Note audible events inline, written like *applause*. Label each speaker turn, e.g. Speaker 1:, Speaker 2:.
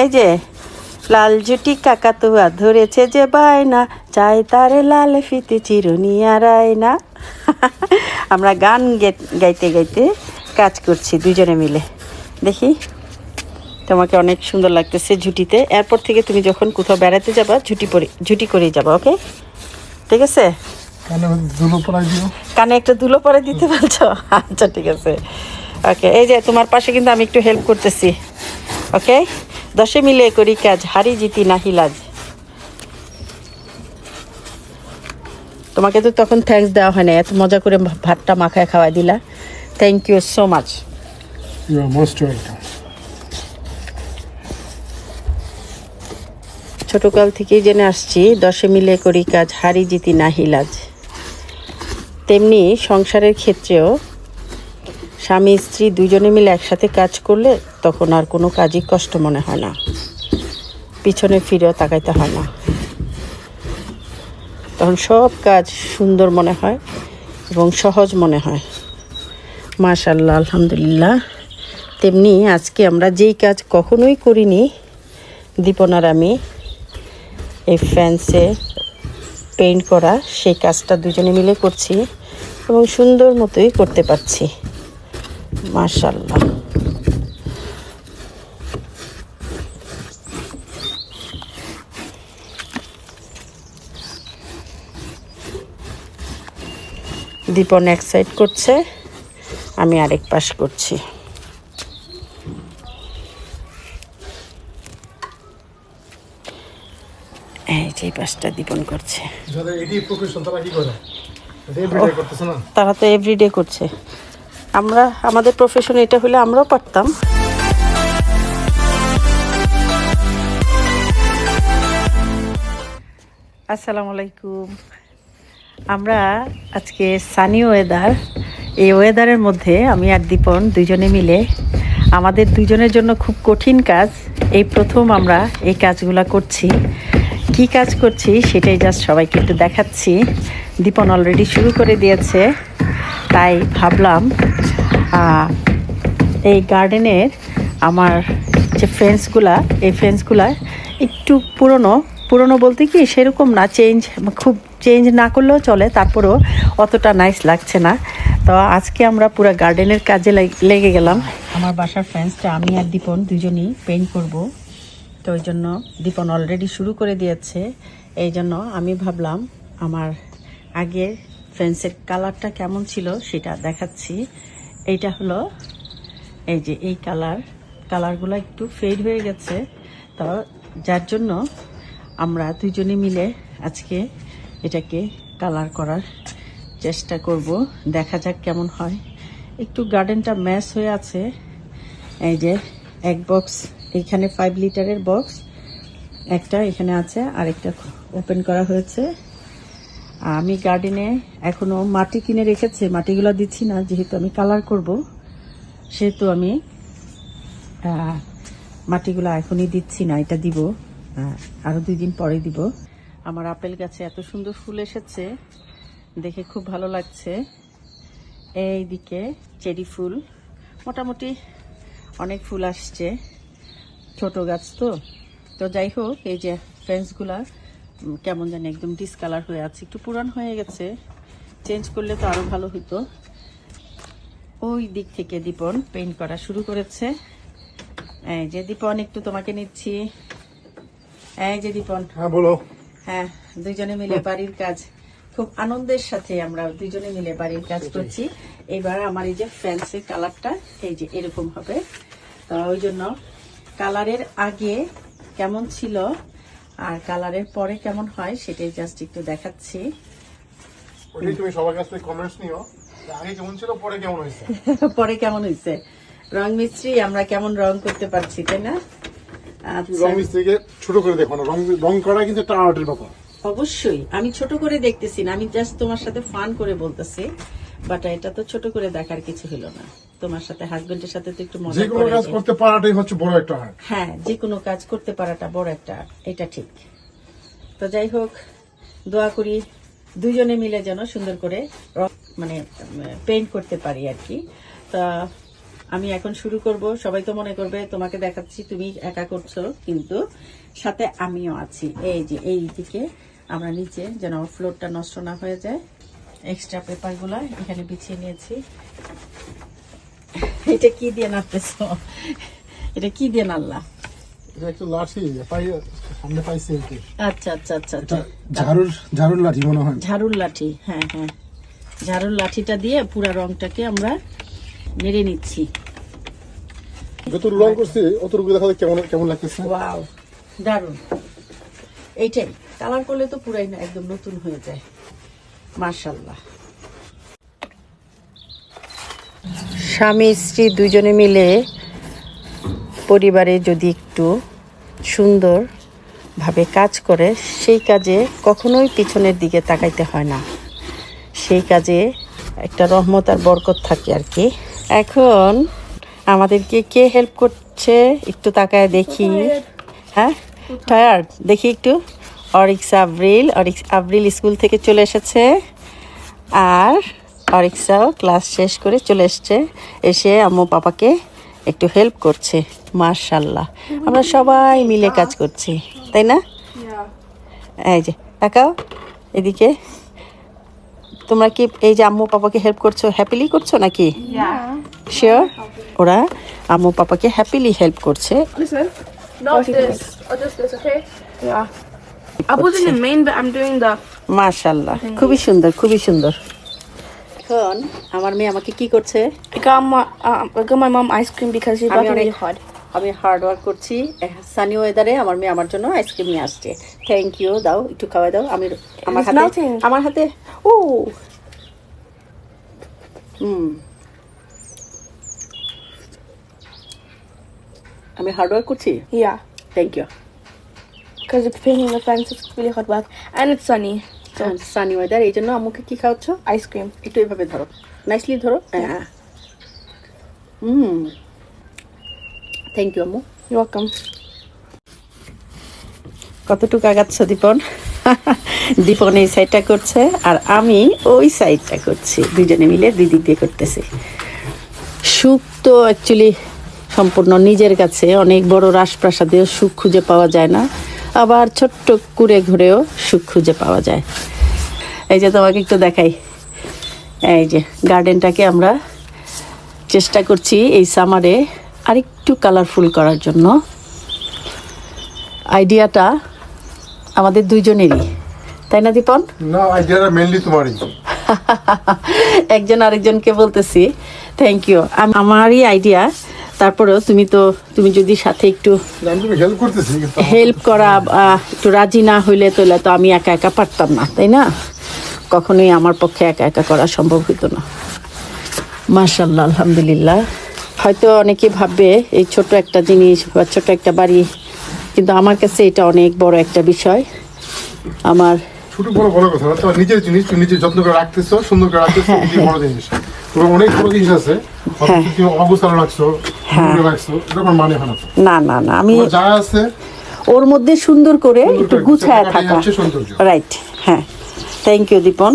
Speaker 1: এই যে লাল জুটি কাকাতুয়া ধরেছে যে বায়না চাই তারে লাল ফিতে চিরুনিয়া আর না *laughs* আমরা গান গাইতে গাইতে কাজ করছি দুজনে মিলে। দেখি তোমাকে অনেক সুন্দর লাগতেছে ঝুটিতে। এরপর থেকে তুমি যখন কোথাও বেড়াতে যাবা ঝুটি পরে ঝুটি করেই যাবা ওকে? ঠিক আছে?
Speaker 2: কানে
Speaker 1: একটা ধুলো পরে দিতে পারছ *laughs* আচ্ছা ঠিক আছে। ওকে এই যে তোমার পাশে কিন্তু আমি একটু হেল্প করতেছি। ওকে? দশে মিলে করি কাজ হারি জিতি নাহি লাজ। তোমাকে তো তখন থ্যাঙ্কস দেওয়া হয় না এত মজা করে ভাতটা মাখায় খাওয়াই দিলা। Thank you so much
Speaker 2: you are most welcome
Speaker 1: ছোটকাল থেকেই জেনে আসছি দশে মিলে করি কাজ হারি জিতি নাহি লাজ। তেমনি সংসারের ক্ষেত্রেও স্বামী, স্ত্রী দুজনে মিলে একসাথে কাজ করলে তখন আর কোনো কাজই কষ্ট মনে হয় না। পিছনে ফিরেও তাকাইতে হয় না। তখন সব কাজ সুন্দর মনে হয় এবং সহজ মনে হয়। মাশাল্লাহ আলহামদুলিল্লাহ। তেমনি আজকে আমরা যেই কাজ কখনোই করিনি, দীপনার আমি এই ফ্যান্সে পেইন্ট করা, সেই কাজটা দুজনে মিলে করছি এবং সুন্দর মতোই করতে পারছি। মার্শাল্লাহ দীপন এক সাইড করছে আমি আরেক পাশ করছি। এই যে পাশটা দীপন করছে।
Speaker 2: তারা
Speaker 1: তো এভরিডে করছে। আমরা, আমাদের প্রফেশন এটা হলে আমরাও পারতাম। আসসালামু আলাইকুম। আমরা আজকে সানি ওয়েদার এই ওয়েদারের মধ্যে আমি আর দীপন দুজনে মিলে আমাদের দুজনের জন্য খুব কঠিন কাজ। এই প্রথম আমরা এই কাজগুলা করছি। কি কাজ করছি সেটাই জাস্ট সবাইকে একটু দেখাচ্ছি। দীপন অলরেডি শুরু করে দিয়েছে। তাই ভাবলাম এই গার্ডেনের আমার যে ফেন্সগুলা এই ফেন্সগুলা একটু পুরনো পুরনো বলতে কি সেরকম না চেঞ্জ খুব চেঞ্জ না করলেও চলে, তারপরেও অতটা নাইস লাগছে না। তো আজকে আমরা পুরো গার্ডেনের কাজে লেগ- গেলাম। আমার বাসার ফেন্সটা আমি আর দীপন দুজনই পেইন্ট করব। তো ওই জন্য দীপন অলরেডি শুরু করে দিয়েছে। এই জন্য আমি ভাবলাম, আমার আগের ফেন্সের কালারটা কেমন ছিল সেটা দেখাচ্ছি। এইটা হলো, এই যে এই কালার, কালারগুলো একটু ফেড হয়ে গেছে। তো যার জন্য আমরা দুজনে মিলে আজকে এটাকে কালার করার চেষ্টা করব। দেখা যাক কেমন হয়। একটু গার্ডেনটা ম্যাশ হয়ে আছে। এই যে এক বক্স এখানে ফাইভ লিটারের বক্স, একটা এখানে আছে আর একটা ওপেন করা হয়েছে। আমি গার্ডেনে এখনও মাটি কিনে রেখেছি মাটিগুলো দিচ্ছি না যেহেতু আমি কালার করব সেহেতু আমি মাটিগুলো এখনই দিচ্ছি না এটা দিব আহ, আরও দুই দিন পরে দিব। আমার আপেল গাছে এত সুন্দর ফুল এসেছে দেখে খুব ভালো লাগছে। এই দিকে চেরি ফুল মোটামুটি অনেক ফুল আসছে ছোট গাছ তো। তো যাই হোক এই যে উম, কেমন জানি একদম ডিসকালার হয়ে আছে। একটু পুরান হয়ে গেছে। চেঞ্জ করলে তো আরও ভালো হতো ওই দিক থেকে দীপন পেইন্ট করা শুরু করেছে। এই যে দীপন একটু তোমাকে নিচ্ছি। এই যে দীপন।
Speaker 2: হ্যাঁ বলো।
Speaker 1: হ্যাঁ দুইজনে মিলে বাড়ির কাজ। খুব আনন্দের সাথে আমরা দুইজনে মিলে বাড়ির কাজ করছি। এবার আমার এই যে ফ্যান্সি কালারটা এই যে এরকম হবে। তো ওই জন্য কালারের আগে কেমন ছিল আর কালারের পরে কেমন হয় সেটাই জাস্ট একটু দেখাচ্ছি।
Speaker 2: ওইটাই তুমি সবার কাছ থেকে কমেন্টস নিও আগে কেমন ছিল পরে কেমন হয়েছে? *laughs*
Speaker 1: পরে কেমন হয়েছে? রং মিস্ত্রি আমরা কেমন রং করতে পারছি তাই না? আচ্ছা।
Speaker 2: রং মিস্ত্রিকে ছোট করে দেখো না রং রং করা কিন্তু একটা আর্টের ব্যাপার।
Speaker 1: অবশ্যই আমি ছোট করে দেখতেছি না আমি জাস্ট তোমার সাথে ফান করে বলতেছি বাট এটা তো ছোট করে দেখার কিছু হলো না। তোমার সাথে হাজবেন্ডের সাথে তো একটু মজা
Speaker 2: যে কোনো কাজ করতে পারাটাই হচ্ছে বড় একটা আর্ট
Speaker 1: হ্যাঁ যে কোনো কাজ করতে পারাটা বড় একটা art, এটা ঠিক। তো যাই হোক দোয়া করি দুজনে মিলে যেন সুন্দর করে মানে পেইন্ট করতে পারি আর কি। তা আমি এখন শুরু করব। সবাই তো মনে করবে তোমাকে দেখাচ্ছি তুমি একা করছ কিন্তু সাথে আমিও আছি। এই যে এই দিকে আমরা নিচে যেন ফ্লোরটা নষ্ট না হয়ে যায়। এক্সট্রা পেপারগুলো এখানে বিছিয়ে নিয়েছি। *laughs* এটা কি দিয়ে নাড়তেছো? এটা কি দিয়ে নাড়লা? আচ্ছা আচ্ছা আচ্ছা আচ্ছা।
Speaker 2: ঝাড়ুর ঝাড়ুর লাঠি মনে হয়।
Speaker 1: ঝাড়ুর লাঠি হ্যাঁ হ্যাঁ। ঝাড়ুর লাঠিটা দিয়ে পুরা রংটাকে আমরা মেরে নিচ্ছি।
Speaker 2: রং করছি অতটুকু দেখা কেমন কেমন লাগতেছে।
Speaker 1: ওয়াও দারুণ এইটাই কালার করলে তো পুরাই না একদম নতুন হয়ে যায়। মার্শাল্লাহ স্বামী, স্ত্রী দুজনে মিলে পরিবারে যদি একটু সুন্দরভাবে কাজ করে, সেই কাজে কখনোই পিছনের দিকে তাকাইতে হয় না। সেই কাজে একটা রহমত আর বরকত থাকে আর কি। এখন আমাদেরকে কে হেল্প করছে? একটু তাকায় দেখি। হ্যাঁ? টায়ার্ড দেখি একটু। অরিক্স আব্রিল অরিক্স আব্রিল স্কুল থেকে চলে এসেছে। আর অরিক্সাও ক্লাস শেষ করে চলে এসছে। এসে আম্মু পাপাকে একটু হেল্প করছে মার্শাল্লাহ আমরা সবাই মিলে কাজ করছি তাই না? এই যে তাকাও এদিকে। তোমরা কি এই যে আম্মু পাপাকে হেল্প করছ হ্যাপিলি করছ নাকি? শিওর ওরা আম্মু পাপাকে হ্যাপিলি হেল্প করছে. মাশাল্লাহ খুবই সুন্দর খুবই সুন্দর। এখন আমার মেয়ে আমাকে কি করছে? আমি হার্ড ওয়ার্ক করছি। সানি ওয়েদারে আমার মেয়ে আমার জন্য আইসক্রিম নিয়ে আসছে। থ্যাংক ইউ দাও একটু খাওয়া দাও। আমি আমার হাতে ও হুম। আমি হার্ড ওয়ার্ক করছি?
Speaker 3: ইয়া
Speaker 1: থ্যাংক ইউ
Speaker 3: কাজ it's painting the fence, it's really hard work. And it's sunny.
Speaker 1: Sunny weather এই জন্য আম্মুকে কি খাওয়াচ্ছ?
Speaker 3: আইসক্রিম
Speaker 1: একটু এভাবে ধরো। নাইসলি ধরো। হ্যাঁ। হুম। থ্যাংক ইউ আম্মু।
Speaker 3: Welcome.
Speaker 1: কতটুকু আগাচ্ছ দীপন? *laughs* দীপন এই সাইডটা করছে আর আমি ওই সাইডটা করছি। দুজনে মিলে দুই দিক দিয়ে করতেছি। সুখ তো অ্যাকচুয়ালি সম্পূর্ণ নিজের কাছে। অনেক বড় রাজপ্রাসাদেও সুখ খুঁজে পাওয়া যায় না। আবার ছোট্ট কুড়ে ঘুরেও সুখ খুঁজে পাওয়া যায়। এই যে তোমাকে একটু দেখাই। এই যে গার্ডেনটাকে আমরা চেষ্টা করছি এই সামারে আরেকটু কালারফুল করার জন্য। আইডিয়াটা আমাদের দুইজনেরই। তাই না দীপন?
Speaker 2: না আইডিয়াটা মেনলি তোমারই। *laughs*
Speaker 1: একজন আরেকজনকে বলতেছি। থ্যাংক ইউ আমারই আইডিয়া তারপরেও তুমি তো তুমি যদি সাথে একটু
Speaker 2: হেল্প
Speaker 1: করা একটু রাজি না হইলে তাহলে তো আমি একা একা পারতাম না তাই না? কখনোই আমার পক্ষে একা একা করা সম্ভব হতো না। মার্শাল্লাহ আলহামদুলিল্লাহ। হয়তো অনেকে ভাববে এই ছোট একটা জিনিস বা ছোট একটা বাড়ি কিন্তু আমার কাছে এটা অনেক বড় একটা বিষয়। আমার
Speaker 2: ছোট বড় বড় কথা নিজের জিনিস তুমি নিজে যত্ন করে রাখতেছো সুন্দর করে রাখতেছো বড় জিনিস। তোমার অনেক বড় জিনিস আছে।
Speaker 1: হ্যাঁ।
Speaker 2: তুমি রাখছো রাখছো এটা মানে হয় না
Speaker 1: না না আমি
Speaker 2: যা আছে
Speaker 1: ওর মধ্যে সুন্দর করে একটু গুছায়
Speaker 2: গুছায়
Speaker 1: থাকা। রাইট হ্যাঁ। Thank you Dipan